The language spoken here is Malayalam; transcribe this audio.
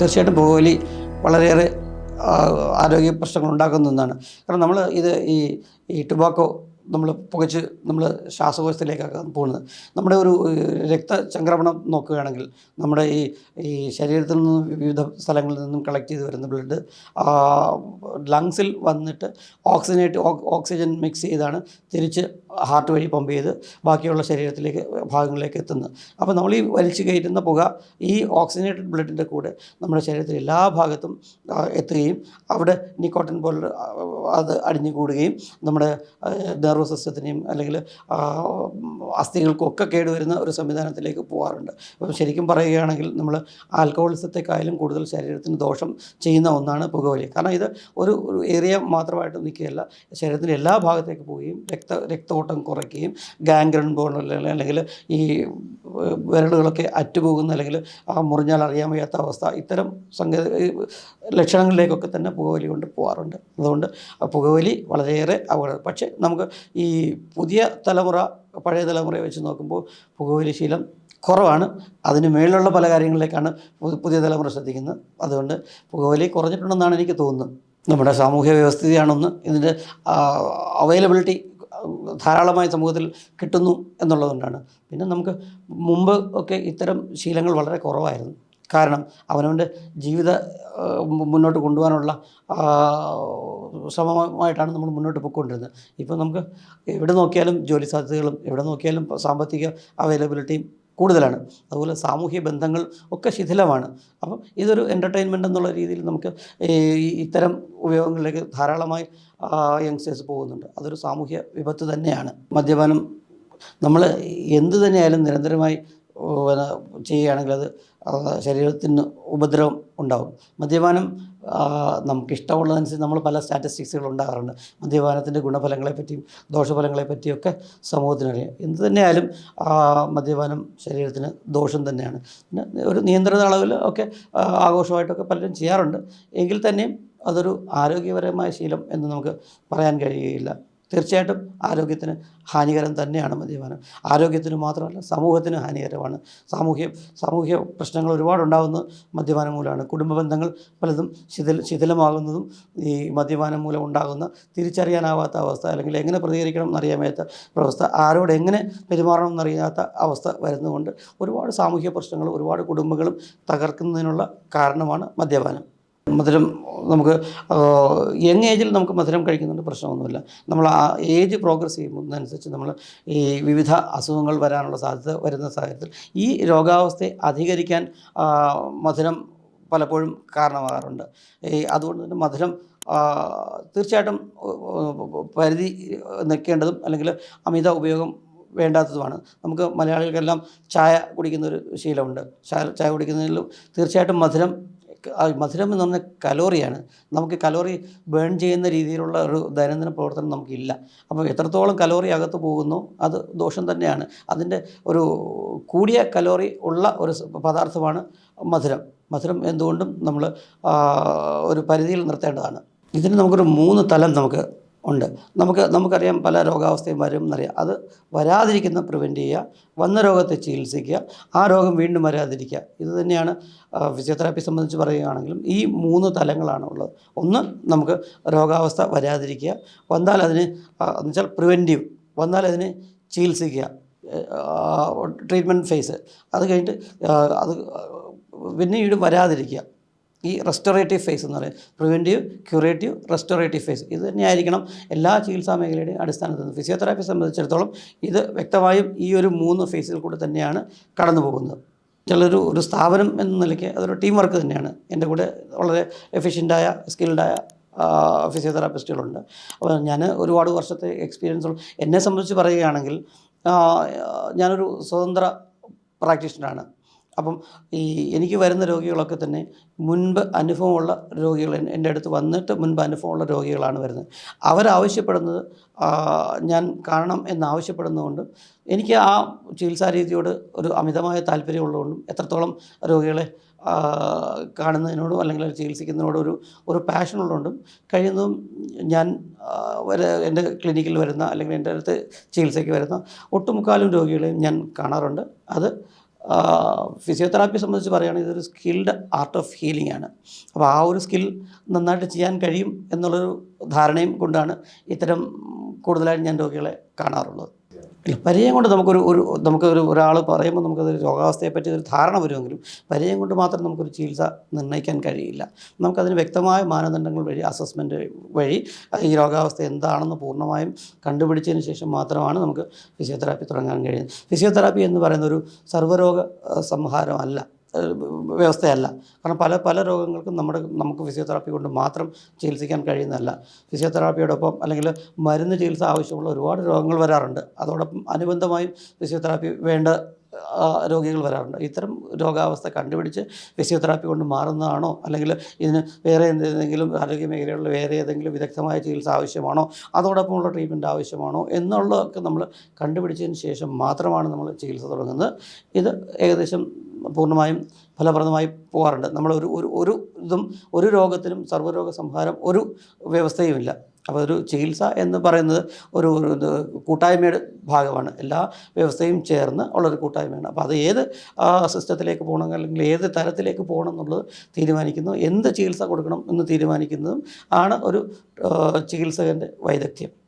തീർച്ചയായിട്ടും പുകവലി വളരെയേറെ ആരോഗ്യ പ്രശ്നങ്ങൾ ഉണ്ടാക്കുന്ന ഒന്നാണ്. കാരണം നമ്മൾ ഇത് ഈ ഈ ടുബാക്കോ നമ്മൾ പുകച്ച് നമ്മൾ ശ്വാസകോശത്തിലേക്കൊക്കെ പോകുന്നത്. നമ്മുടെ ഒരു രക്തചംക്രമണം നോക്കുകയാണെങ്കിൽ നമ്മുടെ ഈ ഈ ശരീരത്തിൽ നിന്നും വിവിധ സ്ഥലങ്ങളിൽ നിന്നും കളക്ട് ചെയ്ത് വരുന്ന ബ്ലഡ് ലങ്സിൽ വന്നിട്ട് ഓക്സിജനേറ്റ് ഓക്സിജൻ മിക്സ് ചെയ്താണ് തിരിച്ച് ഹാർട്ട് വഴി പമ്പ് ചെയ്ത് ബാക്കിയുള്ള ശരീരത്തിലേക്ക് ഭാഗങ്ങളിലേക്ക് എത്തുന്നത്. അപ്പോൾ നമ്മൾ ഈ വലിച്ചു കയറ്റുന്ന പുക ഈ ഓക്സിജനേറ്റഡ് ബ്ലഡിന്റെ കൂടെ നമ്മുടെ ശരീരത്തിലെ എല്ലാ ഭാഗത്തും എത്തുകയും അവിടെ നിക്കോട്ടിൻ പോലെ അത് അടിഞ്ഞു കൂടുകയും നമ്മുടെ നെർവസ് സിസ്റ്റത്തിനെയും അല്ലെങ്കിൽ അസ്ഥികൾക്കൊക്കെ കേടുവരുന്ന ഒരു സംവിധാനത്തിലേക്ക് പോകാറുണ്ട് അപ്പം ശരിക്കും പറയുകയാണെങ്കിൽ നമ്മൾ ആൽക്കഹോളിസത്തെക്കായാലും കൂടുതൽ ശരീരത്തിന് ദോഷം ചെയ്യുന്ന ഒന്നാണ് പുകവലി. കാരണം ഇത് ഒരു ഏരിയ മാത്രമായിട്ട് നിൽക്കുകയല്ല ശരീരത്തിന്റെ എല്ലാ ഭാഗത്തേക്ക് പോവുകയും രക്ത രക്തോട്ടം കുറയ്ക്കുകയും ഗാംഗ്രൺ പോലുള്ള അല്ലെങ്കിൽ ഈ വിരലുകളൊക്കെ അറ്റുപോകുന്ന അല്ലെങ്കിൽ ആ മുറിഞ്ഞാൽ അറിയാൻ വയ്യാത്ത അവസ്ഥ ഇത്തരം സംഗ ലക്ഷണങ്ങളിലേക്കൊക്കെ തന്നെ പുകവലി കൊണ്ട് പോകാറുണ്ട് അതുകൊണ്ട് പുകവലി വളരെയേറെ അപകടം പക്ഷേ നമുക്ക് ഈ പുതിയ തലമുറ പഴയ തലമുറയെ വെച്ച് നോക്കുമ്പോൾ പുകവലി ശീലം കുറവാണ്. അതിന് മേളിലുള്ള പല കാര്യങ്ങളിലേക്കാണ് പുതിയ തലമുറ ശ്രദ്ധിക്കുന്നത്. അതുകൊണ്ട് പുകവലി കുറഞ്ഞിട്ടുണ്ടെന്നാണ് എനിക്ക് തോന്നുന്നത്. നമ്മുടെ സാമൂഹ്യ വ്യവസ്ഥിതിയാണൊന്ന് ഇതിന്റെ അവൈലബിലിറ്റി ധാരാളമായി സമൂഹത്തിൽ കിട്ടുന്നു എന്നുള്ളതുകൊണ്ടാണ്. പിന്നെ നമുക്ക് മുമ്പ് ഒക്കെ ഇത്തരം ശീലങ്ങൾ വളരെ കുറവായിരുന്നു. കാരണം അവനവന്റെ ജീവിത മുന്നോട്ട് കൊണ്ടുപോകാനുള്ള ശ്രമമായിട്ടാണ് നമ്മൾ മുന്നോട്ട് പോയിക്കൊണ്ടിരുന്നത്. ഇപ്പോൾ നമുക്ക് എവിടെ നോക്കിയാലും ജോലി സാധ്യതകളും എവിടെ നോക്കിയാലും സാമ്പത്തിക അവൈലബിലിറ്റിയും കൂടുതലാണ്. അതുപോലെ സാമൂഹ്യ ബന്ധങ്ങൾ ഒക്കെ ശിഥിലമാണ്. അപ്പം ഇതൊരു എന്റർടൈൻമെന്റ് എന്നുള്ള രീതിയിൽ നമുക്ക് ഇത്തരം ഉപയോഗങ്ങളിലേക്ക് ധാരാളമായി യങ്സ്റ്റേഴ്സ് പോകുന്നുണ്ട്. അതൊരു സാമൂഹ്യ വിപത്ത് തന്നെയാണ്. മദ്യപാനം നമ്മൾ എന്ത് തന്നെയായാലും നിരന്തരമായി ചെയ്യുകയാണെങ്കിൽ അത് ശരീരത്തിന് ഉപദ്രവം ഉണ്ടാകും മദ്യപാനം നമുക്ക് നമുക്കിഷ്ടമുള്ളതനുസരിച്ച് നമ്മൾ പല സ്റ്റാറ്റിസ്റ്റിക്സുകൾ ഉണ്ടാകാറുണ്ട്. മദ്യപാനത്തിന്റെ ഗുണഫലങ്ങളെപ്പറ്റിയും ദോഷഫലങ്ങളെ പറ്റിയൊക്കെ സമൂഹത്തിനറിയാം എന്ത് തന്നെയായാലും മദ്യപാനം ശരീരത്തിന് ദോഷം തന്നെയാണ്. പിന്നെ ഒരു നിയന്ത്രിത അളവിൽ ഒക്കെ ആഘോഷമായിട്ടൊക്കെ പലരും ചെയ്യാറുണ്ട്. എങ്കിൽ തന്നെയും അതൊരു ആരോഗ്യപരമായ ശീലം എന്ന് നമുക്ക് പറയാൻ കഴിയുകയില്ല തീർച്ചയായിട്ടും ആരോഗ്യത്തിന് ഹാനികരം തന്നെയാണ് മദ്യപാനം. ആരോഗ്യത്തിന് മാത്രമല്ല സമൂഹത്തിന് ഹാനികരമാണ്. സാമൂഹ്യ സാമൂഹ്യ പ്രശ്നങ്ങൾ ഒരുപാടുണ്ടാകുന്നത് മദ്യപാനം മൂലമാണ്. കുടുംബ ബന്ധങ്ങൾ പലതും ശിഥില ശിഥിലമാകുന്നതും ഈ മദ്യപാനം മൂലം ഉണ്ടാകുന്ന തിരിച്ചറിയാനാവാത്ത അവസ്ഥ അല്ലെങ്കിൽ എങ്ങനെ പ്രതികരിക്കണം എന്നറിയാൻ വയ്യാത്ത അവസ്ഥ ആരോട് എങ്ങനെ പെരുമാറണം എന്നറിയാത്ത അവസ്ഥ വരുന്നതുകൊണ്ട് ഒരുപാട് സാമൂഹ്യ പ്രശ്നങ്ങൾ ഒരുപാട് കുടുംബങ്ങളും തകർക്കുന്നതിനുള്ള കാരണമാണ് മദ്യപാനം. മധുരം നമുക്ക് യങ് ഏജിൽ നമുക്ക് മധുരം കഴിക്കുന്നുണ്ട് പ്രശ്നമൊന്നുമില്ല. നമ്മൾ ആ ഏജ് പ്രോഗ്രസ് ചെയ്യുന്നതനുസരിച്ച് നമ്മൾ ഈ വിവിധ അസുഖങ്ങൾ വരാനുള്ള സാധ്യത വരുന്ന സാഹചര്യത്തിൽ ഈ രോഗാവസ്ഥയെ അധികരിക്കാൻ മധുരം പലപ്പോഴും കാരണമാകാറുണ്ട്. അതുകൊണ്ട് തന്നെ മധുരം തീർച്ചയായിട്ടും പരിധി നിൽക്കേണ്ടതും അല്ലെങ്കിൽ അമിത ഉപയോഗം വേണ്ടാത്തതുമാണ്. നമുക്ക് മലയാളികൾക്കെല്ലാം ചായ കുടിക്കുന്ന ഒരു ശീലമുണ്ട്. ചായ ചായ കുടിക്കുന്നതിലും തീർച്ചയായിട്ടും മധുരം മധുരം എന്ന് പറഞ്ഞ കലോറിയാണ് നമുക്ക് കലോറി ബേൺ ചെയ്യുന്ന രീതിയിലുള്ള ഒരു ദൈനംദിന പ്രവർത്തനം നമുക്കില്ല. അപ്പോൾ എത്രത്തോളം കലോറി അകത്ത് പോകുന്നു അത് ദോഷം തന്നെയാണ്. അതിന്റെ ഒരു കൂടിയ കലോറി ഉള്ള ഒരു പദാർത്ഥമാണ് മധുരം. മധുരം എന്തുകൊണ്ടും നമ്മൾ ഒരു പരിധിയിൽ നിർത്തേണ്ടതാണ്. ഇതിന് നമുക്കൊരു മൂന്ന് തലം നമുക്ക് ഉണ്ട്. നമുക്ക് നമുക്കറിയാം പല രോഗാവസ്ഥയും വരും എന്നറിയാം. അത് വരാതിരിക്കുന്ന പ്രിവെന്റ് ചെയ്യുക. വന്ന രോഗത്തെ ചികിത്സിക്കുക. ആ രോഗം വീണ്ടും വരാതിരിക്കുക. ഇത് തന്നെയാണ് ഫിസിയോതെറാപ്പി സംബന്ധിച്ച് പറയുകയാണെങ്കിലും ഈ മൂന്ന് തലങ്ങളാണ് ഉള്ളത്. ഒന്ന് നമുക്ക് രോഗാവസ്ഥ വരാതിരിക്കുക. വന്നാൽ അതിന് എന്നുവെച്ചാൽ എന്ന് പ്രിവെന്റീവ് വന്നാൽ അതിന് ചികിത്സിക്കുക. ട്രീറ്റ്മെന്റ് ഫേസ് അത് കഴിഞ്ഞിട്ട് അത് അത് പിന്നീട് വരാതിരിക്കുക. ഈ റെസ്റ്റോറേറ്റീവ് ഫേസ് എന്ന് പറയുന്നത് പ്രിവെന്റീവ് ക്യൂറേറ്റീവ് റെസ്റ്റോറേറ്റീവ് ഫേസ് ഇത് തന്നെയായിരിക്കണം എല്ലാ ചികിത്സാ മേഖലയുടെയും അടിസ്ഥാനത്തിൽ ഫിസിയോതെറാപ്പി സംബന്ധിച്ചിടത്തോളം ഇത് വ്യക്തമായും ഈ ഒരു മൂന്ന് ഫേസിൽ കൂടെ തന്നെയാണ് കടന്നു പോകുന്നത്. ചിലൊരു ഒരു സ്ഥാപനം എന്ന നിലയ്ക്ക് അതൊരു ടീം വർക്ക് തന്നെയാണ്. എന്റെ കൂടെ വളരെ എഫിഷ്യന്റായ സ്കിൽഡായ ഫിസിയോതെറാപ്പിസ്റ്റുകളുണ്ട് അപ്പോൾ ഞാൻ ഒരുപാട് വർഷത്തെ എക്സ്പീരിയൻസ് എന്നെ സംബന്ധിച്ച് പറയുകയാണെങ്കിൽ ഞാനൊരു സ്വതന്ത്ര പ്രാക്ടീഷണറാണ് അപ്പം ഈ എനിക്ക് വരുന്ന രോഗികളൊക്കെ തന്നെ മുൻപ് അനുഭവമുള്ള രോഗികൾ എന്റെ അടുത്ത് വന്നിട്ട് മുൻപ് അനുഭവമുള്ള രോഗികളാണ് വരുന്നത്. അവരാവശ്യപ്പെടുന്നത് ഞാൻ കാണണം എന്നാവശ്യപ്പെടുന്നതുകൊണ്ട് എനിക്ക് ആ ചികിത്സാ രീതിയോട് ഒരു അമിതമായ താല്പര്യമുള്ളതുകൊണ്ടും എത്രത്തോളം രോഗികളെ കാണുന്നതിനോടും അല്ലെങ്കിൽ ചികിത്സിക്കുന്നതിനോടും ഒരു ഒരു പാഷൻ ഉള്ളതുകൊണ്ടും കഴിയുന്നതും ഞാൻ വരെ എന്റെ ക്ലിനിക്കിൽ വരുന്ന അല്ലെങ്കിൽ എന്റെ അടുത്ത് ചികിത്സയ്ക്ക് വരുന്ന ഒട്ടുമുക്കാലും രോഗികളെയും ഞാൻ കാണാറുണ്ട്. അത് ഫിസിയോതെറാപ്പിയെ സംബന്ധിച്ച് പറയുകയാണെങ്കിൽ ഇതൊരു സ്കിൽഡ് ആർട്ട് ഓഫ് ഹീലിംഗ് ആണ്. അപ്പോൾ ആ ഒരു സ്കിൽ നന്നായിട്ട് ചെയ്യാൻ കഴിയും എന്നുള്ളൊരു ധാരണയും കൊണ്ടാണ് ഇത്തരം കൂടുതലായിട്ട് ഞാൻ രോഗികളെ കാണാറുള്ളത്. ഇല്ല പരിചയം കൊണ്ട് നമുക്കൊരു ഒരു നമുക്ക് ഒരു ഒരാൾ പറയുമ്പോൾ നമുക്കത് രോഗാവസ്ഥയെ പറ്റി ഒരു ധാരണ വരുമെങ്കിലും പരിചയം കൊണ്ട് മാത്രം നമുക്കൊരു ചികിത്സ നിർണയിക്കാൻ കഴിയില്ല. നമുക്കതിന് വ്യക്തമായ മാനദണ്ഡങ്ങൾ വഴി അസസ്മെന്റ് വഴി ഈ രോഗാവസ്ഥ എന്താണെന്ന് പൂർണമായും കണ്ടുപിടിച്ചതിന് ശേഷം മാത്രമാണ് നമുക്ക് ഫിസിയോതെറാപ്പി തുടങ്ങാൻ കഴിയുന്നത്. ഫിസിയോതെറാപ്പി എന്ന് പറയുന്ന ഒരു സർവരോഗ സംഹാരമല്ല. വ്യവസ്ഥയല്ല. കാരണം പല പല രോഗങ്ങൾക്കും നമ്മുടെ നമുക്ക് ഫിസിയോതെറാപ്പി കൊണ്ട് മാത്രം ചികിത്സിക്കാൻ കഴിയുന്നതല്ല. ഫിസിയോതെറാപ്പിയോടൊപ്പം അല്ലെങ്കിൽ മരുന്ന് ചികിത്സ ആവശ്യമുള്ള ഒരുപാട് രോഗങ്ങൾ വരാറുണ്ട്. അതോടൊപ്പം അനുബന്ധമായും ഫിസിയോതെറാപ്പി വേണ്ട രോഗികൾ വരാറുണ്ട്. ഇത്തരം രോഗാവസ്ഥ കണ്ടുപിടിച്ച് ഫിസിയോതെറാപ്പി കൊണ്ട് മാറുന്നതാണോ? അല്ലെങ്കിൽ ഇതിന് വേറെ എന്തെങ്കിലും ആരോഗ്യ മേഖലകളിൽ വേറെ ഏതെങ്കിലും വിദഗ്ധമായ ചികിത്സ ആവശ്യമാണോ? അതോടൊപ്പമുള്ള ട്രീറ്റ്മെന്റ് ആവശ്യമാണോ? എന്നുള്ളതൊക്കെ നമ്മൾ കണ്ടുപിടിച്ചതിന് ശേഷം മാത്രമാണ് നമ്മൾ ചികിത്സ തുടങ്ങുന്നത്. ഇത് ഏകദേശം പൂർണമായും ഫലപ്രദമായി പോകാറുണ്ട്. നമ്മൾ ഒരു ഒരു ഒരു ഇതും ഒരു രോഗത്തിനും സർവരോഗ സംഹാരം ഒരു വ്യവസ്ഥയുമില്ല. അപ്പോൾ ഒരു ചികിത്സ എന്ന് പറയുന്നത് ഒരു കൂട്ടായ്മയുടെ ഭാഗമാണ്. എല്ലാ വ്യവസ്ഥയും ചേർന്ന് ഉള്ളൊരു കൂട്ടായ്മയാണ്. അപ്പോൾ അത് ഏത് സിസ്റ്റത്തിലേക്ക് പോകണം അല്ലെങ്കിൽ ഏത് തരത്തിലേക്ക് പോകണം എന്നുള്ളത് തീരുമാനിക്കുന്നു. എന്ത് ചികിത്സ കൊടുക്കണം എന്ന് തീരുമാനിക്കുന്നതും ആണ് ഒരു ചികിത്സകന്റെ വൈദഗ്ധ്യം.